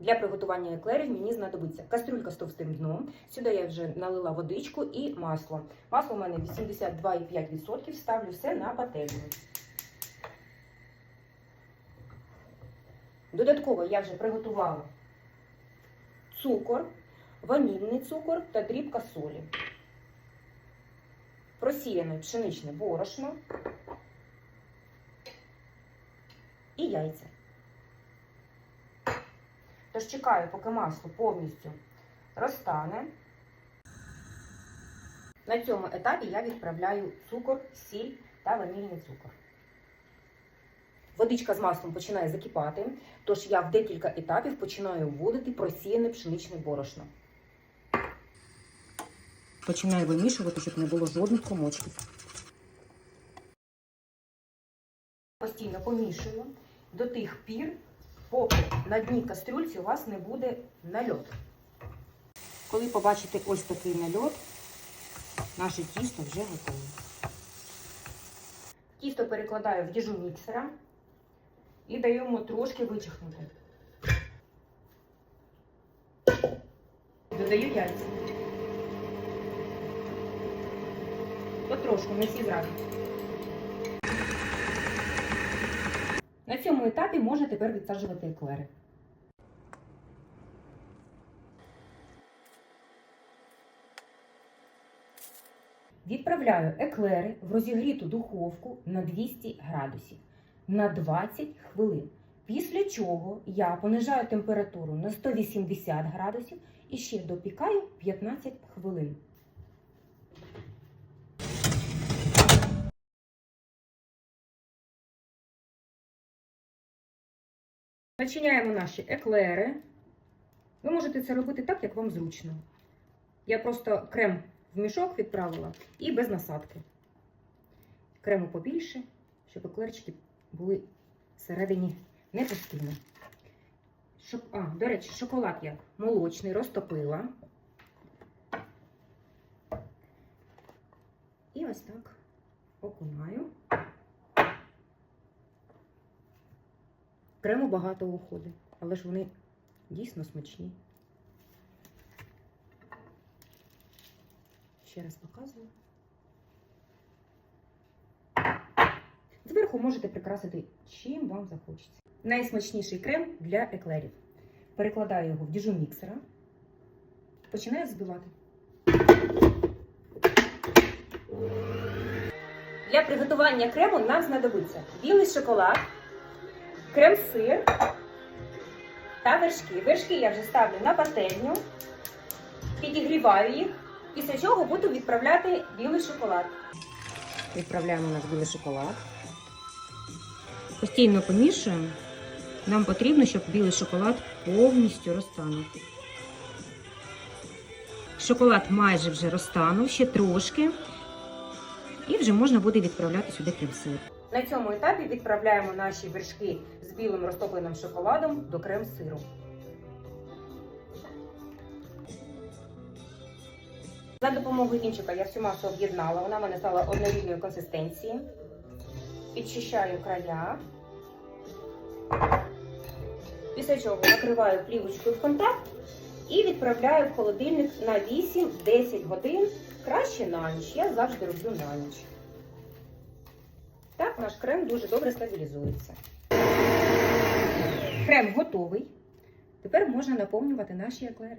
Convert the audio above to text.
Для приготування еклерів мені знадобиться кастрюлька з товстим дном. Сюди я вже налила водичку і масло. Масло у мене 82,5%. Ставлю все на пательню. Додатково я вже приготувала цукор, ванільний цукор та дрібка солі. Просіяне пшеничне борошно і яйця. Тож чекаю, поки масло повністю розтане. На цьому етапі я відправляю цукор, сіль та ванільний цукор. Водичка з маслом починає закипати, тож я в декілька етапів починаю вводити просіяне пшеничне борошно. Починаю вимішувати, щоб не було жодних комочків. Постійно помішую до тих пір, поки на дні кастрюльці у вас не буде нальот. Коли побачите ось такий нальот, наше тісто вже готове. Тісто перекладаю в діжу міксера і йому трошки вичихнути. Додаю яйця. Потрошку, не всі зразу. На цьому етапі можна тепер відсаджувати еклери. Відправляю еклери в розігріту духовку на 200 градусів на 20 хвилин. Після чого я понижаю температуру на 180 градусів і ще допікаю 15 хвилин. Начиняємо наші еклери. Ви можете це робити так, як вам зручно. Я просто крем в мішок відправила і без насадки. Крему побільше, щоб еклерчики були всередині не постійно. Шок... А, до речі, шоколад я молочний розтопила. І ось так окунаю. Крему багато уходить, але ж вони дійсно смачні. Ще раз показую. Зверху можете прикрасити чим вам захочеться. Найсмачніший крем для еклерів. Перекладаю його в діжу міксера. Починаю збивати. Для приготування крему нам знадобиться білий шоколад, крем-сир та вершки. Вершки я вже ставлю на пательню, підігріваю їх, після чого буду відправляти білий шоколад. Відправляємо наш білий шоколад. Постійно помішуємо. Нам потрібно, щоб білий шоколад повністю розтанув. Шоколад майже вже розтанув, ще трошки. І вже можна буде відправляти сюди крем-сир. На цьому етапі відправляємо наші вершки з білим розтопленим шоколадом до крем-сиру. За допомогою інчика я всю масу об'єднала, вона в мене стала однорідної консистенції. Підчищаю края. Після чого накриваю плівочкою в контакт і відправляю в холодильник на 8-10 годин. Краще на ніч. Я завжди роблю на ніч. Так, наш крем дуже добре стабілізується. Крем готовий. Тепер можна наповнювати наші еклери.